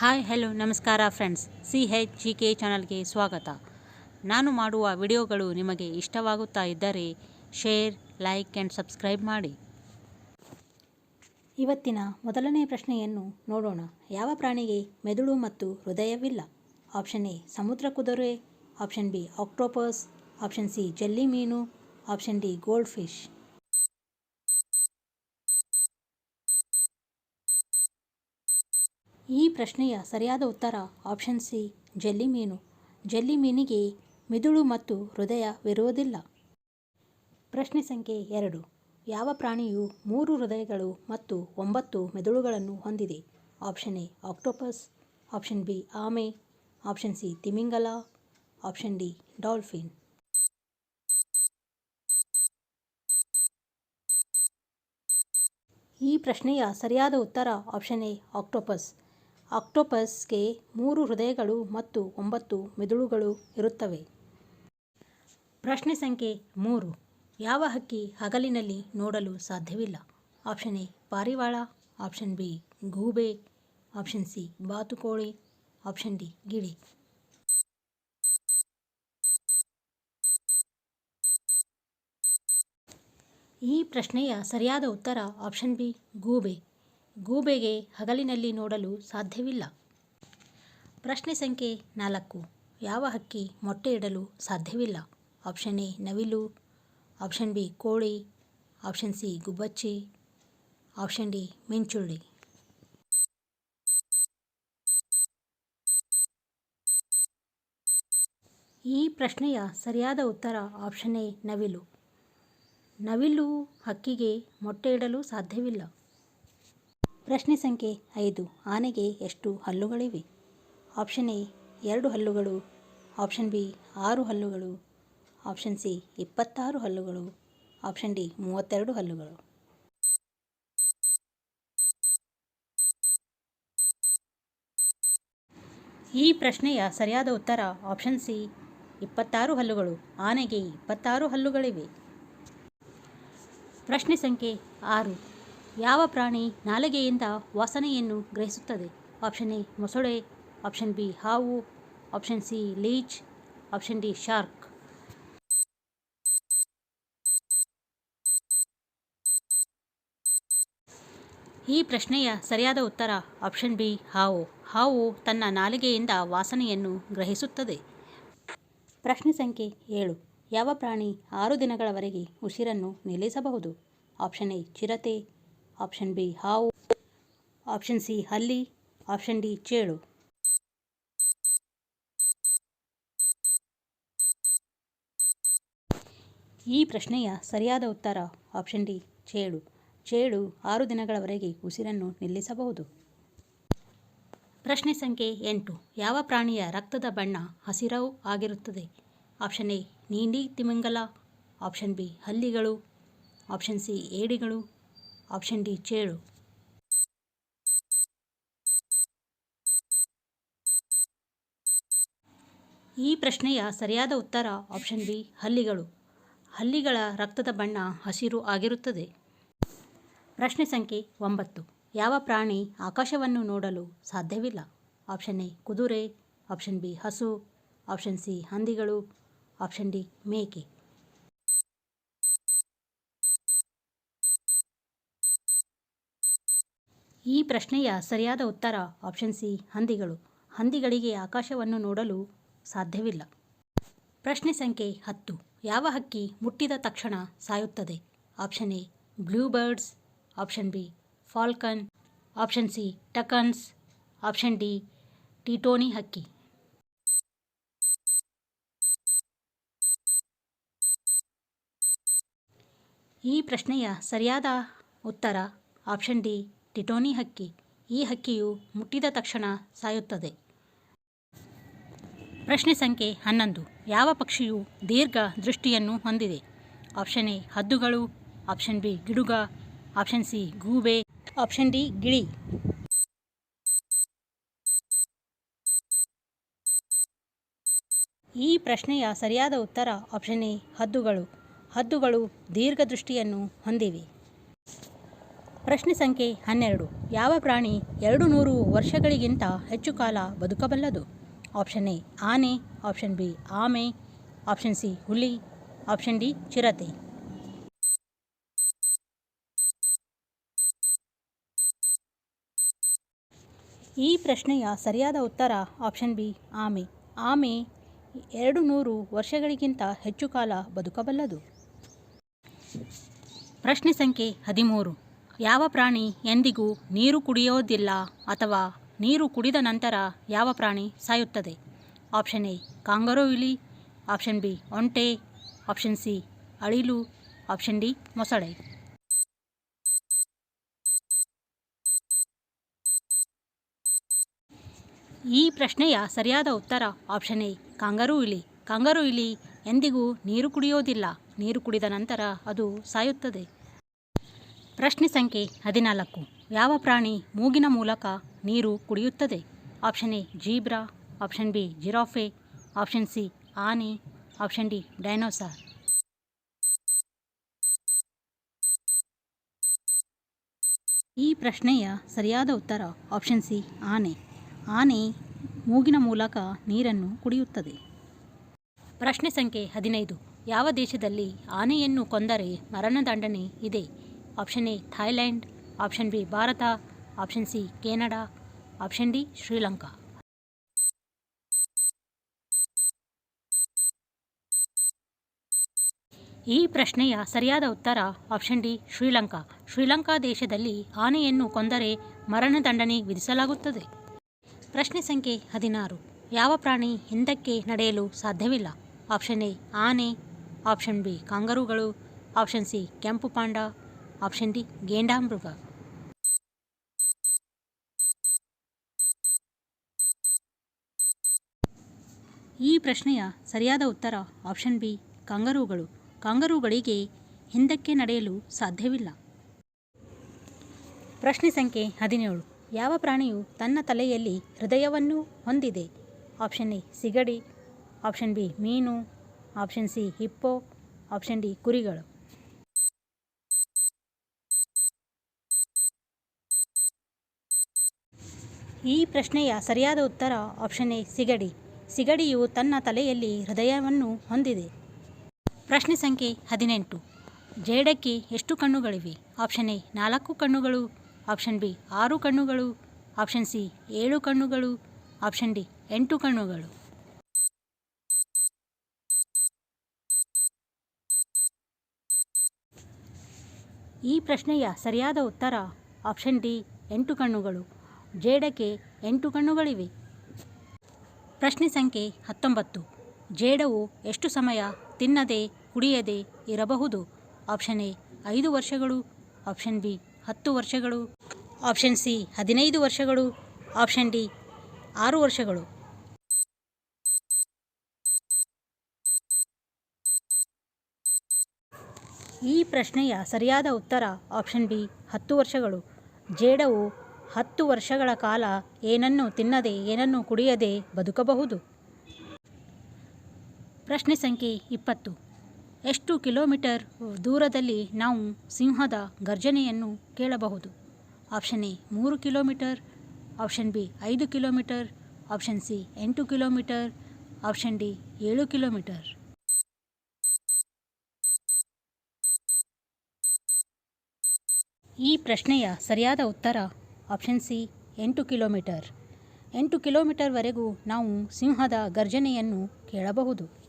Hi, hello, ನಮಸ್ಕಾರ friends. C H G K ಚಾನಲ್ಗೆ ಸ್ವಾಗತ. ನಾನು ಮಾಡುವ ವಿಡಿಯೋಗಳು ನಿಮಗೆ ಇಷ್ಟವಾಗುತ್ತಾ ಇದ್ದರೆ ಶೇರ್, ಲೈಕ್ ಆ್ಯಂಡ್ ಸಬ್ಸ್ಕ್ರೈಬ್ ಮಾಡಿ. ಇವತ್ತಿನ ಮೊದಲನೇ ಪ್ರಶ್ನೆಯನ್ನು ನೋಡೋಣ. ಯಾವ ಪ್ರಾಣಿಗೆ ಮೆದುಳು ಮತ್ತು ಹೃದಯವಿಲ್ಲ? ಆಪ್ಷನ್ ಎ, ಸಮುದ್ರ ಕುದುರೆ, option B, octopus, option C, jelly ಮೀನು, ಆಪ್ಷನ್ ಡಿ, ಗೋಲ್ಡ್ ಫಿಶ್. ಈ ಪ್ರಶ್ನೆಯ ಸರಿಯಾದ ಉತ್ತರ ಆಪ್ಷನ್ ಸಿ ಜಲ್ಲಿ ಮೀನು. ಜಲ್ಲಿ ಮೀನಿಗೆ ಮಿದುಳು ಮತ್ತು ಹೃದಯವಿರುವುದಿಲ್ಲ ಪ್ರಶ್ನೆ ಸಂಖ್ಯೆ ಎರಡು. ಯಾವ ಪ್ರಾಣಿಯು ಮೂರು ಹೃದಯಗಳು ಮತ್ತು ಒಂಬತ್ತು ಮೆದುಳುಗಳನ್ನು ಹೊಂದಿದೆ? Option A octopus option B ಆಮೆ. ಆಪ್ಷನ್ ಸಿ ತಿಮಿಂಗಲ. ಆಪ್ಷನ್ ಡಿ ಡಾಲ್ಫಿನ್ ಈ ಪ್ರಶ್ನೆಯ ಸರಿಯಾದ ಉತ್ತರ ಆಪ್ಷನ್ ಎ ಆಕ್ಟೋಪಸ್ ಆಕ್ಟೋಪಸ್ಗೆ ಮೂರು ಹೃದಯಗಳು ಮತ್ತು ಒಂಬತ್ತು ಮೆದುಳುಗಳು ಇರುತ್ತವೆ. ಪ್ರಶ್ನೆ ಸಂಖ್ಯೆ ಮೂರು. ಯಾವ ಹಕ್ಕಿ ಹಗಲಿನಲ್ಲಿ ನೋಡಲು ಸಾಧ್ಯವಿಲ್ಲ? ಆಪ್ಷನ್ ಎ, ಪಾರಿವಾಳ. ಆಪ್ಷನ್ ಬಿ, ಗೂಬೆ. ಆಪ್ಷನ್ ಸಿ, ಬಾತುಕೋಳಿ. ಆಪ್ಷನ್ ಡಿ, ಗಿಳಿ. ಈ ಪ್ರಶ್ನೆಯ ಸರಿಯಾದ ಉತ್ತರ ಆಪ್ಷನ್ ಬಿ, ಗೂಬೆ. ಗೂಬೆಗೆ ಹಗಲಿನಲ್ಲಿ ನೋಡಲು ಸಾಧ್ಯವಿಲ್ಲ. ಪ್ರಶ್ನೆ ಸಂಖ್ಯೆ ನಾಲ್ಕು. ಯಾವ ಹಕ್ಕಿ ಮೊಟ್ಟೆ ಇಡಲು ಸಾಧ್ಯವಿಲ್ಲ? ಆಪ್ಷನ್ ಎ ನವಿಲು, ಆಪ್ಷನ್ ಬಿ ಕೋಳಿ, ಆಪ್ಷನ್ ಸಿ ಗುಬ್ಬಚ್ಚಿ, ಆಪ್ಷನ್ ಡಿ ಮಿಂಚುಳ್ಳಿ. ಈ ಪ್ರಶ್ನೆಯ ಸರಿಯಾದ ಉತ್ತರ ಆಪ್ಷನ್ ಎ ನವಿಲು. ನವಿಲು ಹಕ್ಕಿಗೆ ಮೊಟ್ಟೆ ಇಡಲು ಸಾಧ್ಯವಿಲ್ಲ. ಪ್ರಶ್ನೆ ಸಂಖ್ಯೆ ಐದು. ಆನೆಗೆ ಎಷ್ಟು ಹಲ್ಲುಗಳಿವೆ? ಆಪ್ಷನ್ ಎ, ಎರಡು ಹಲ್ಲುಗಳು. ಆಪ್ಷನ್ ಬಿ, ಆರು ಹಲ್ಲುಗಳು. ಆಪ್ಷನ್ ಸಿ, ಇಪ್ಪತ್ತಾರು ಹಲ್ಲುಗಳು. ಆಪ್ಷನ್ ಡಿ, ಮೂವತ್ತೆರಡು ಹಲ್ಲುಗಳು. ಈ ಪ್ರಶ್ನೆಯ ಸರಿಯಾದ ಉತ್ತರ ಆಪ್ಷನ್ ಸಿ, ಇಪ್ಪತ್ತಾರು ಹಲ್ಲುಗಳು. ಆನೆಗೆ ಇಪ್ಪತ್ತಾರು ಹಲ್ಲುಗಳಿವೆ. ಪ್ರಶ್ನೆ ಸಂಖ್ಯೆ ಆರು. ಯಾವ ಪ್ರಾಣಿ ನಾಲಿಗೆಯಿಂದ ವಾಸನೆಯನ್ನು ಗ್ರಹಿಸುತ್ತದೆ? ಆಪ್ಷನ್ ಎ, ಮೊಸಳೆ. ಆಪ್ಷನ್ ಬಿ, ಹಾವು. Option C, leech. Option D, shark. ಈ ಪ್ರಶ್ನೆಯ ಸರಿಯಾದ ಉತ್ತರ ಆಪ್ಷನ್ ಬಿ, ಹಾವು. ಹಾವು ತನ್ನ ನಾಲಿಗೆಯಿಂದ ವಾಸನೆಯನ್ನು ಗ್ರಹಿಸುತ್ತದೆ. ಪ್ರಶ್ನೆ ಸಂಖ್ಯೆ ಏಳು. ಯಾವ ಪ್ರಾಣಿ ಆರು ದಿನಗಳವರೆಗೆ ಉಸಿರನ್ನು ನಿಲ್ಲಿಸಬಹುದು? ಆಪ್ಷನ್ ಎ, ಚಿರತೆ. ಆಪ್ಷನ್ ಬಿ ಹಾವು, ಆಪ್ಷನ್ ಸಿ ಹಲ್ಲಿ, ಆಪ್ಷನ್ ಡಿ ಚೇಳು. ಈ ಪ್ರಶ್ನೆಯ ಸರಿಯಾದ ಉತ್ತರ ಆಪ್ಷನ್ ಡಿ ಚೇಳು. ಚೇಳು ಆರು ದಿನಗಳವರೆಗೆ ಉಸಿರನ್ನು ನಿಲ್ಲಿಸಬಹುದು. ಪ್ರಶ್ನೆ ಸಂಖ್ಯೆ ಎಂಟು. ಯಾವ ಪ್ರಾಣಿಯ ರಕ್ತದ ಬಣ್ಣ ಹಸಿರವು ಆಗಿರುತ್ತದೆ? ಆಪ್ಷನ್ ಎ ನೀಲಿ, ತಿಮಿಂಗಲ. ಆಪ್ಷನ್ ಬಿ ಹಲ್ಲಿಗಳು. ಆಪ್ಷನ್ ಸಿ ಏಡಿಗಳು. ಆಪ್ಷನ್ ಡಿ ಚೇಳು ಈ ಪ್ರಶ್ನೆಯ ಸರಿಯಾದ ಉತ್ತರ ಆಪ್ಷನ್ ಬಿ ಹಲ್ಲಿಗಳು. ಹಲ್ಲಿಗಳ ರಕ್ತದ ಬಣ್ಣ ಹಸಿರು ಆಗಿರುತ್ತದೆ. ಪ್ರಶ್ನೆ ಸಂಖ್ಯೆ ಒಂಬತ್ತು. ಯಾವ ಪ್ರಾಣಿ ಆಕಾಶವನ್ನು ನೋಡಲು ಸಾಧ್ಯವಿಲ್ಲ? ಆಪ್ಷನ್ ಎ ಕುದುರೆ. ಆಪ್ಷನ್ ಬಿ ಹಸು. ಆಪ್ಷನ್ ಸಿ ಹಂದಿಗಳು. ಆಪ್ಷನ್ ಡಿ ಮೇಕೆ. ಈ ಪ್ರಶ್ನೆಯ ಸರಿಯಾದ ಉತ್ತರ ಆಪ್ಷನ್ ಸಿ ಹಂದಿಗಳು. ಹಂದಿಗಳಿಗೆ ಆಕಾಶವನ್ನು ನೋಡಲು ಸಾಧ್ಯವಿಲ್ಲ. ಪ್ರಶ್ನೆ ಸಂಖ್ಯೆ ಹತ್ತು. ಯಾವ ಹಕ್ಕಿ ಮುಟ್ಟಿದ ತಕ್ಷಣ ಸಾಯುತ್ತದೆ? Option A blue birds option B falcon option C toucans option D ಟಿಟೋನಿ ಹಕ್ಕಿ ಈ ಪ್ರಶ್ನೆಯ ಸರಿಯಾದ ಉತ್ತರ ಆಪ್ಷನ್ ಡಿ ಟಿಟೋನಿ ಹಕ್ಕಿ. ಈ ಹಕ್ಕಿಯು ಮುಟ್ಟಿದ ತಕ್ಷಣ ಸಾಯುತ್ತದೆ. ಪ್ರಶ್ನೆ ಸಂಖ್ಯೆ ಹನ್ನೊಂದು. ಯಾವ ಪಕ್ಷಿಯು ದೀರ್ಘ ದೃಷ್ಟಿಯನ್ನು ಹೊಂದಿದೆ? ಆಪ್ಷನ್ ಎ, ಹದ್ದುಗಳು. ಆಪ್ಷನ್ ಬಿ, ಗಿಡುಗ. ಆಪ್ಷನ್ ಸಿ, ಗೂಬೆ. ಆಪ್ಷನ್ ಡಿ, ಗಿಳಿ. ಈ ಪ್ರಶ್ನೆಯ ಸರಿಯಾದ ಉತ್ತರ ಆಪ್ಷನ್ ಎ, ಹದ್ದುಗಳು. ಹದ್ದುಗಳು ದೀರ್ಘ ದೃಷ್ಟಿಯನ್ನು ಹೊಂದಿವೆ. ಪ್ರಶ್ನೆ ಸಂಖ್ಯೆ ಹನ್ನೆರಡು. ಯಾವ ಪ್ರಾಣಿ ಎರಡು ನೂರು ವರ್ಷಗಳಿಗಿಂತ ಹೆಚ್ಚು ಕಾಲ ಬದುಕಬಲ್ಲದು? ಆಪ್ಷನ್ ಎ, ಆನೆ. ಆಪ್ಷನ್ ಬಿ, ಆಮೆ. ಆಪ್ಷನ್ ಸಿ, ಹುಲಿ. ಆಪ್ಷನ್ ಡಿ, ಚಿರತೆ. ಈ ಪ್ರಶ್ನೆಯ ಸರಿಯಾದ ಉತ್ತರ ಆಪ್ಷನ್ ಬಿ, ಆಮೆ. ಆಮೆ ಎರಡು ನೂರು ವರ್ಷಗಳಿಗಿಂತ ಹೆಚ್ಚು ಕಾಲ ಬದುಕಬಲ್ಲದು. ಪ್ರಶ್ನೆ ಸಂಖ್ಯೆ ಹದಿಮೂರು. ಯಾವ ಪ್ರಾಣಿ ಎಂದಿಗೂ ನೀರು ಕುಡಿಯೋದಿಲ್ಲ ಅಥವಾ ನೀರು ಕುಡಿದ ನಂತರ ಯಾವ ಪ್ರಾಣಿ ಸಾಯುತ್ತದೆ? ಆಪ್ಷನ್ ಎ, ಕಾಂಗರೋ ಇಲಿ. ಆಪ್ಷನ್ ಬಿ, ಒಂಟೆ. ಆಪ್ಷನ್ ಸಿ, ಅಳಿಲು. ಆಪ್ಷನ್ ಡಿ, ಮೊಸಳೆ. ಈ ಪ್ರಶ್ನೆಯ ಸರಿಯಾದ ಉತ್ತರ ಆಪ್ಷನ್ ಎ, ಕಾಂಗರೂ ಇಲಿ. ಕಾಂಗರೂ ಇಲಿ ಎಂದಿಗೂ ನೀರು ಕುಡಿಯೋದಿಲ್ಲ. ನೀರು ಕುಡಿದ ನಂತರ ಅದು ಸಾಯುತ್ತದೆ. ಪ್ರಶ್ನೆ ಸಂಖ್ಯೆ ಹದಿನಾಲ್ಕು. ಯಾವ ಪ್ರಾಣಿ ಮೂಗಿನ ಮೂಲಕ ನೀರು ಕುಡಿಯುತ್ತದೆ? Option A, zebra. Option B, giraffe. Option C, ಆನೆ. Option D, dinosaur. ಈ ಪ್ರಶ್ನೆಯ ಸರಿಯಾದ ಉತ್ತರ ಆಪ್ಷನ್ ಸಿ, ಆನೆ. ಆನೆ ಮೂಗಿನ ಮೂಲಕ ನೀರನ್ನು ಕುಡಿಯುತ್ತದೆ. ಪ್ರಶ್ನೆ ಸಂಖ್ಯೆ ಹದಿನೈದು. ಯಾವ ದೇಶದಲ್ಲಿ ಆನೆಯನ್ನು ಕೊಂದರೆ ಮರಣದಂಡನೆ ಇದೆ? Option A Thailand option B, Bharata, option C, Canada, option D, Sri Lanka. ಈ ಪ್ರಶ್ನೆಯ ಸರಿಯಾದ ಉತ್ತರ ಆಪ್ಷನ್ ಡಿ, ಶ್ರೀಲಂಕಾ. ಶ್ರೀಲಂಕಾ ದೇಶದಲ್ಲಿ ಆನೆಯನ್ನು ಕೊಂದರೆ ಮರಣದಂಡನೆ ವಿಧಿಸಲಾಗುತ್ತದೆ. ಪ್ರಶ್ನೆ ಸಂಖ್ಯೆ ಹದಿನಾರು. ಯಾವ ಪ್ರಾಣಿ ಹಿಂದಕ್ಕೆ ನಡೆಯಲು ಸಾಧ್ಯವಿಲ್ಲ? ಆಪ್ಷನ್ ಎ, ಆನೆ, ಆಪ್ಷನ್ ಬಿ, ಕಾಂಗರುಗಳು, ಆಪ್ಷನ್ ಸಿ, ಕೆಂಪು ಪಾಂಡ ಆಪ್ಷನ್ ಡಿ ಗೇಂಡಾಮೃಗ ಈ ಪ್ರಶ್ನೆಯ ಸರಿಯಾದ ಉತ್ತರ ಆಪ್ಷನ್ ಬಿ ಕಾಂಗರುಗಳು ಕಾಂಗರೂಗಳಿಗೆ ಹಿಂದಕ್ಕೆ ನಡೆಯಲು ಸಾಧ್ಯವಿಲ್ಲ. ಪ್ರಶ್ನೆ ಸಂಖ್ಯೆ ಹದಿನೇಳು. ಯಾವ ಪ್ರಾಣಿಯು ತನ್ನ ತಲೆಯಲ್ಲಿ ಹೃದಯವನ್ನು ಹೊಂದಿದೆ? ಆಪ್ಷನ್ ಎ ಸಿಗಡಿ. ಆಪ್ಷನ್ ಬಿ ಮೀನು. Option C hippo. Option D ಕುರಿಗಳು. ಈ ಪ್ರಶ್ನೆಯ ಸರಿಯಾದ ಉತ್ತರ ಆಪ್ಷನ್ ಎ, ಸಿಗಡಿ. ಸಿಗಡಿಯು ತನ್ನ ತಲೆಯಲ್ಲಿ ಹೃದಯವನ್ನು ಹೊಂದಿದೆ. ಪ್ರಶ್ನೆ ಸಂಖ್ಯೆ ಹದಿನೆಂಟು. ಜೇಡಕ್ಕೆ ಎಷ್ಟು ಕಣ್ಣುಗಳಿವೆ? ಆಪ್ಷನ್ ಎ, ನಾಲ್ಕು ಕಣ್ಣುಗಳು. ಆಪ್ಷನ್ ಬಿ, ಆರು ಕಣ್ಣುಗಳು. ಆಪ್ಷನ್ ಸಿ, ಏಳು ಕಣ್ಣುಗಳು. ಆಪ್ಷನ್ ಡಿ, ಎಂಟು ಕಣ್ಣುಗಳು. ಈ ಪ್ರಶ್ನೆಯ ಸರಿಯಾದ ಉತ್ತರ ಆಪ್ಷನ್ ಡಿ, ಎಂಟು ಕಣ್ಣುಗಳು. ಜೇಡಕ್ಕೆ ಎಂಟು ಕಣ್ಣುಗಳಿವೆ. ಪ್ರಶ್ನೆ ಸಂಖ್ಯೆ ಹತ್ತೊಂಬತ್ತು. ಜೇಡವು ಎಷ್ಟು ಸಮಯ ತಿನ್ನದೆ, ಕುಡಿಯದೆ ಇರಬಹುದು? ಆಪ್ಷನ್ ಎ, ಐದು ವರ್ಷಗಳು. ಆಪ್ಷನ್ ಬಿ, ಹತ್ತು ವರ್ಷಗಳು. ಆಪ್ಷನ್ ಸಿ, ಹದಿನೈದು ವರ್ಷಗಳು. ಆಪ್ಷನ್ ಡಿ, ಆರು ವರ್ಷಗಳು. ಈ ಪ್ರಶ್ನೆಯ ಸರಿಯಾದ ಉತ್ತರ ಆಪ್ಷನ್ ಬಿ, ಹತ್ತು ವರ್ಷಗಳು. ಜೇಡವು ಹತ್ತು ವರ್ಷಗಳ ಕಾಲ ಏನನ್ನು ತಿನ್ನದೆ, ಏನನ್ನು ಕುಡಿಯದೆ ಬದುಕಬಹುದು? ಪ್ರಶ್ನೆ ಸಂಖ್ಯೆ ಇಪ್ಪತ್ತು. ಎಷ್ಟು ಕಿಲೋಮೀಟರ್ ದೂರದಲ್ಲಿ ನಾವು ಸಿಂಹದ ಗರ್ಜನೆಯನ್ನು ಕೇಳಬಹುದು? ಆಪ್ಷನ್ ಎ ಮೂರು ಕಿಲೋಮೀಟರ್, ಆಪ್ಷನ್ ಬಿ ಐದು ಕಿಲೋಮೀಟರ್, ಆಪ್ಷನ್ ಸಿ ಎಂಟು ಕಿಲೋಮೀಟರ್, ಆಪ್ಷನ್ ಡಿ ಏಳು ಕಿಲೋಮೀಟರ್. ಈ ಪ್ರಶ್ನೆಯ ಸರಿಯಾದ ಉತ್ತರ ಆಪ್ಷನ್ ಸಿ ಎಂಟು ಕಿಲೋಮೀಟರ್. ಎಂಟು ಕಿಲೋಮೀಟರ್ವರೆಗೂ ನಾವು ಸಿಂಹದ ಗರ್ಜನೆಯನ್ನು ಕೇಳಬಹುದು.